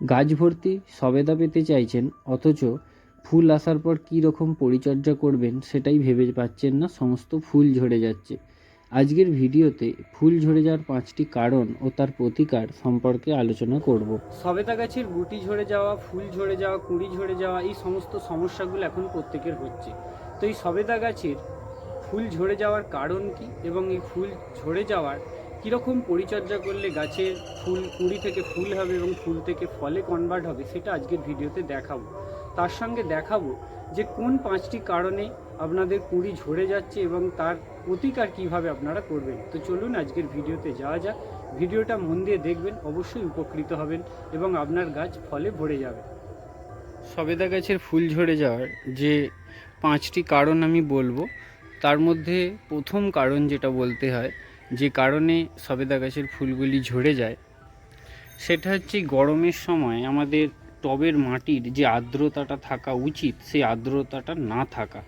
গাছ ভর্তি সবেদা পেতে চাইছেন, অথচ ফুল আসার পর কী রকম পরিচর্যা করবেন সেটাই ভেবে পাচ্ছেন না, সমস্ত ফুল ঝরে যাচ্ছে। আজকের ভিডিওতে ফুল ঝরে যাওয়ার পাঁচটি কারণ ও তার প্রতিকার সম্পর্কে আলোচনা করব। সবেদা গাছের গুটি ঝরে যাওয়া, ফুল ঝরে যাওয়া, কুঁড়ি ঝরে যাওয়া, এই সমস্ত সমস্যাগুলো এখন প্রত্যেকের হচ্ছে। তো এই সবেদা গাছের ফুল ঝরে যাওয়ার কারণ কি এবং এই ফুল ঝরে যাওয়ার কীরকম পরিচর্যা করলে গাছের ফুল, কুঁড়ি থেকে ফুল হবে এবং ফুল থেকে ফলে কনভার্ট হবে, সেটা আজকের ভিডিওতে দেখাবো। তার সঙ্গে দেখাবো যে কোন পাঁচটি কারণে আপনাদের কুঁড়ি ঝরে যাচ্ছে এবং তার প্রতিকার কীভাবে আপনারা করবেন। তো চলুন আজকের ভিডিওতে যাওয়া যাক। ভিডিওটা মন দিয়ে দেখবেন, অবশ্যই উপকৃত হবেন এবং আপনার গাছ ফলে ভরে যাবে। সবেদা গাছের ফুল ঝরে যাওয়ার যে পাঁচটি কারণ আমি বলব, তার মধ্যে প্রথম কারণ যেটা বলতে হয় যে কারণে সবেদা গাছের ফুলগুলি ঝরে যায়। সেটা হচ্ছে গরমের সময় আমাদের টবের মাটির যে আর্দ্রতাটা থাকা উচিত, সেই আর্দ্রতাটা না থাকা।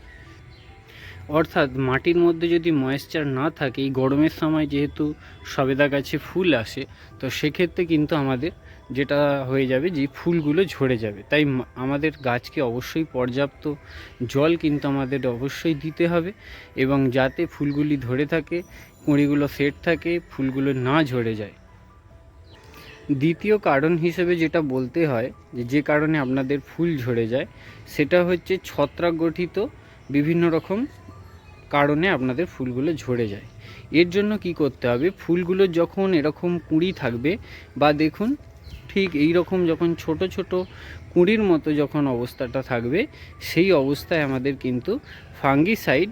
অর্থাৎ মাটির মধ্যে যদি ময়েশ্চার না থাকে, এই গরমের সময় যেহেতু সবেদা গাছে ফুল আসে, তো সেক্ষেত্রে কিন্তু আমাদের যেটা হয়ে যাবে যে ফুলগুলো ঝরে যাবে। তাই আমাদের গাছকে অবশ্যই পর্যাপ্ত জল কিন্তু আমাদের অবশ্যই দিতে হবে এবং যাতে ফুলগুলি ধরে থাকে কুঁড়িগুলো সেট থাকে, ফুলগুলো না ঝরে যায়। দ্বিতীয় কারণ হিসেবে যেটা বলতে হয়, যে যে কারণে আপনাদের ফুল ঝরে যায়, সেটা হচ্ছে ছত্রাক গঠিত বিভিন্ন রকম কারণে আপনাদের ফুলগুলো ঝরে যায়। এর জন্য কি করতে হবে? ফুলগুলো যখন এরকম কুঁড়ি থাকবে, বা দেখুন, ঠিক এই রকম যখন ছোট ছোট কুঁড়ির মতো যখন অবস্থাটা থাকবে, সেই অবস্থায় আমাদের কিন্তু ফাঙ্গিসাইড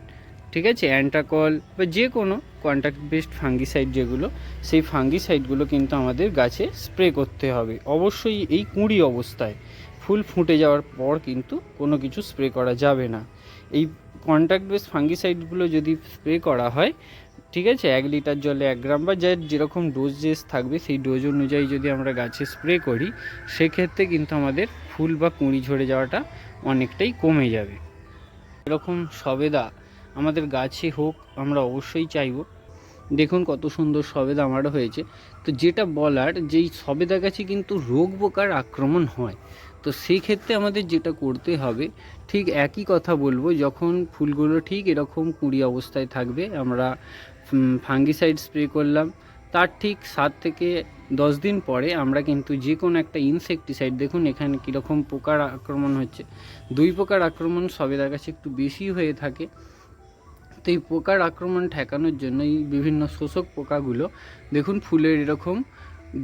ঠিক আছে? অ্যান্টাকল বা যে কোনো কন্ট্যাক্ট বেসড ফাঙ্গিসাইড যেগুলো, সেই ফাঙ্গিসাইডগুলো কিন্তু আমাদের গাছে স্প্রে করতে হবে। অবশ্যই এই কুঁড়ি অবস্থায় ফুল ফুটে যাওয়ার পর কিন্তু কোনো কিছু স্প্রে করা যাবে না। এই কন্ট্যাক্ট বেস ফাঙ্গিসাইডগুলো যদি স্প্রে করা হয়, ঠিক আছে? এক লিটার জলে এক গ্রাম বা যার যেরকম ডোজেস থাকবে, সেই ডোজ অনুযায়ী যদি আমরা গাছে স্প্রে করি, সেক্ষেত্রে কিন্তু আমাদের ফুল বা কুঁড়ি ঝরে যাওয়াটা অনেকটাই কমে যাবে। এরকম সবেদা আমাদের গাছে হোক, আমরা অবশ্যই চাইব। দেখুন কত সুন্দর সবেদা আমারও হয়েছে। তো যেটা বলার, যেই সবেদা গাছে কিন্তু রোগ পোকার আক্রমণ হয়, তো সেই ক্ষেত্রে আমাদের যেটা করতে হবে, ঠিক একই কথা বলব, যখন ফুলগুলো ঠিক এরকম কুড়ি অবস্থায় থাকবে, আমরা ফাঙ্গিসাইড স্প্রে করলাম, তার ঠিক সাত থেকে দশ দিন পরে আমরা কিন্তু যে কোনো একটা ইনসেকটিসাইড দেখুন এখানে কীরকম পোকার আক্রমণ হচ্ছে। দুই পোকার আক্রমণ সবেদা গাছে একটু বেশি হয়ে থাকে। তো এই পোকার আক্রমণ ঠেকানোর জন্য এই বিভিন্ন শোষক পোকাগুলো, দেখুন ফুলের এরকম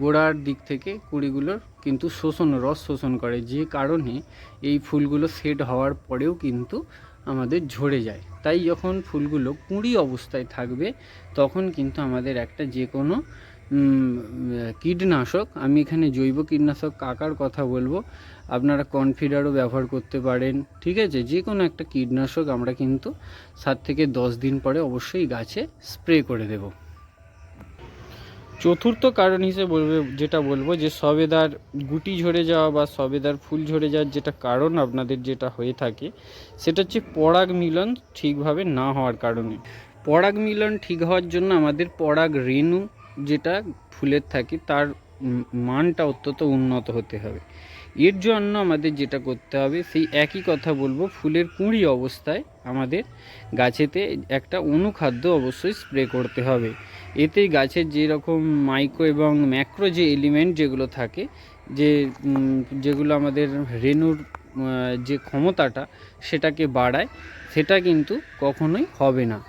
গোড়ার দিক থেকে কুড়িগুলোর কিন্তু শোষণ, রস শোষণ করে। যে কারণে এই ফুলগুলো সেট হওয়ার পরেও কিন্তু আমাদের ঝরে যায়। তাই যখন ফুলগুলো কুঁড়ি অবস্থায় থাকবে, তখন কিন্তু আমাদের একটা যে কোনো কীটনাশক। আমি এখানে জৈব কীটনাশক কাকার কথা বলব। আপনারা কনফিডারও ব্যবহার করতে পারেন। ঠিক আছে? যে কোনো একটা কীটনাশক আমরা কিন্তু সাত থেকে দশ দিন পরে অবশ্যই গাছে স্প্রে করে দেব। চতুর্থ কারণ হিসেবে বলবে, যেটা বলব যে সবেদার গুটি ঝরে যাওয়া বা সবেদার ফুল ঝরে যাওয়ার যেটা কারণ আপনাদের যেটা হয়ে থাকে, সেটা হচ্ছে পরাগ মিলন ঠিকভাবে না হওয়ার কারণে। পরাগ মিলন ঠিক হওয়ার জন্য আমাদের পরাগ রেণু যেটা ফুলের থাকে, তার মানটা অত্যন্ত উন্নত হতে হবে। এর জন্য আমাদের যেটা করতে হবে, সেই একই কথা বলব, ফুলের কুঁড়ি অবস্থায় আমাদের গাছেতে একটা অনুখাদ্য অবশ্যই স্প্রে করতে হবে। এতে গাছের যেরকম মাইক্রো এবং ম্যাক্রো যে এলিমেন্ট যেগুলো থাকে, যে যেগুলো আমাদের রেণুর যে ক্ষমতাটা সেটাকে বাড়ায়, সেটা কিন্তু কখনোই হবে না।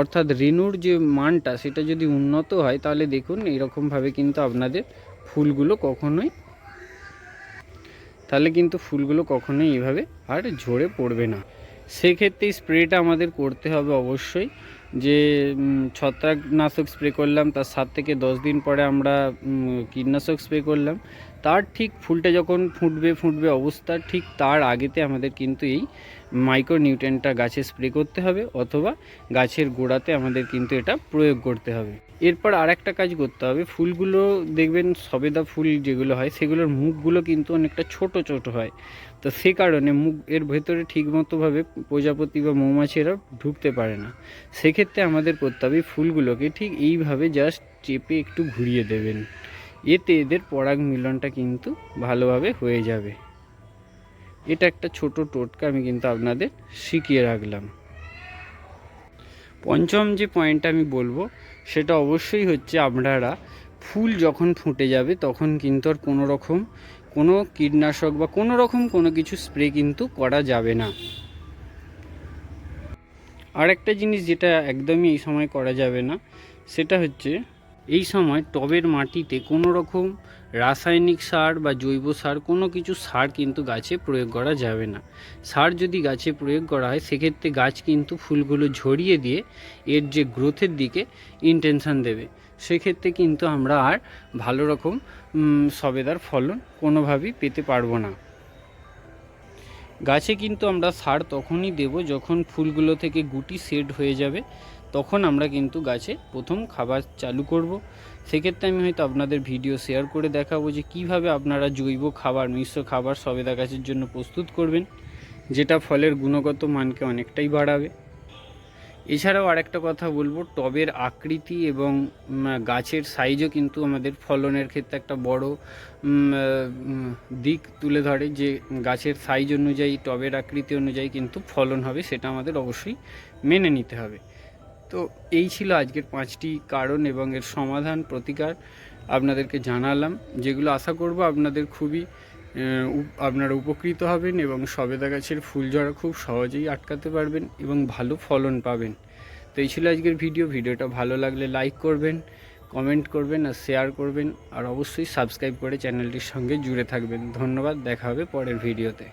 অর্থাৎ রেণুর যে মানটা সেটা যদি উন্নত হয়, তাহলে দেখুন এরকমভাবে কিন্তু আপনাদের ফুলগুলো কখনোই তাহলে কিন্তু ফুলগুলো কখনোই এভাবে আর ঝরে পড়বে না। সেক্ষেত্রে স্প্রেটা আমাদের করতে হবে অবশ্যই। যে ছত্রাকনাশক স্প্রে করলাম, তার সাত থেকে দশ দিন পরে আমরা কীটনাশক স্প্রে করলাম। তার ঠিক ফুলটা যখন ফুটবে ফুটবে অবস্থা ঠিক তার আগেতে আমাদের কিন্তু এই মাইক্রো নিউট্রেনটা গাছে স্প্রে করতে হবে অথবা গাছের গোড়াতে আমাদের কিন্তু এটা প্রয়োগ করতে হবে। এরপর আর একটা কাজ করতে হবে। ফুলগুলো দেখবেন সবেদা ফুল যেগুলো হয়, সেগুলোর মুখগুলো কিন্তু অনেকটা ছোট ছোট হয়। তো সে কারণে মুখ, এর ভেতরে ঠিকমতোভাবে প্রজাপতি বা মৌমাছিরা ঢুকতে পারে না। সেক্ষেত্রে আমাদের করতে হবে ফুলগুলোকে ঠিক এইভাবে জাস্ট চেপে একটু ঘুরিয়ে দেবেন। এতে এদের পরাগ মিলনটা কিন্তু ভালোভাবে হয়ে যাবে। এটা একটা ছোট টোটকা আমি কিন্তু আপনাদের শিখিয়ে রাখলাম। পঞ্চম যে পয়েন্টটা আমি বলব, সেটা অবশ্যই হচ্ছে আপনারা ফুল যখন ফুটে যাবে, তখন কিন্তু আর কোনো রকম কোনো কীটনাশক বা কোনো রকম কোনো কিছু স্প্রে কিন্তু করা যাবে না। আরেকটা জিনিস যেটা একদমই এই সময় করা যাবে না, সেটা হচ্ছে এই সময় টবের মাটিতে কোনো রকম রাসায়নিক সার বা জৈব সার কোনো কিছু সার কিন্তু গাছে প্রয়োগ করা যাবে না। সার যদি গাছে প্রয়োগ করা হয়, সেক্ষেত্রে গাছ কিন্তু ফুলগুলো ঝরিয়ে দিয়ে এর যে গ্রোথের দিকে ইন্টেনশন দেবে। সেক্ষেত্রে কিন্তু আমরা আর ভালো রকম সবেদার ফলন কোনোভাবেই পেতে পারব না। গাছে কিন্তু আমরা সার তখনই দেব যখন ফুলগুলো থেকে গুটি সেট হয়ে যাবে, তখন আমরা কিন্তু গাছে প্রথম খাবার চালু করব। সেক্ষেত্রে আমি হয়তো আপনাদের ভিডিও শেয়ার করে দেখাবো যে কীভাবে আপনারা জৈব খাবার, মিশ্র খাবার সবেদা গাছের জন্য প্রস্তুত করবেন, যেটা ফলের গুণগত মানকে অনেকটাই বাড়াবে। এছাড়াও আরেকটা কথা বলব, টবের আকৃতি এবং গাছের সাইজও কিন্তু আমাদের ফলনের ক্ষেত্রে একটা বড় দিক তুলে ধরে যে গাছের সাইজ অনুযায়ী, টবের আকৃতি অনুযায়ী কিন্তু ফলন হবে সেটা আমাদের অবশ্যই মেনে নিতে হবে। তো এই ছিল আজকের পাঁচটি কারণ এবং এর সমাধান প্রতিকার আপনাদেরকে জানালাম, যেগুলো আশা করব আপনাদের খুবই আপনারা উপকৃত হবেন এবং সবেদা গাছের ফুল ঝরা খুব সহজেই আটকাতে পারবেন এবং ভালো ফলন পাবেন। তো এই ছিল আজকের ভিডিও। ভিডিওটা ভালো লাগলে লাইক করবেন কমেন্ট করবেন আর শেয়ার করবেন। আর অবশ্যই সাবস্ক্রাইব করে চ্যানেলটির সঙ্গে জুড়ে থাকবেন। ধন্যবাদ, দেখা হবে পরের ভিডিওতে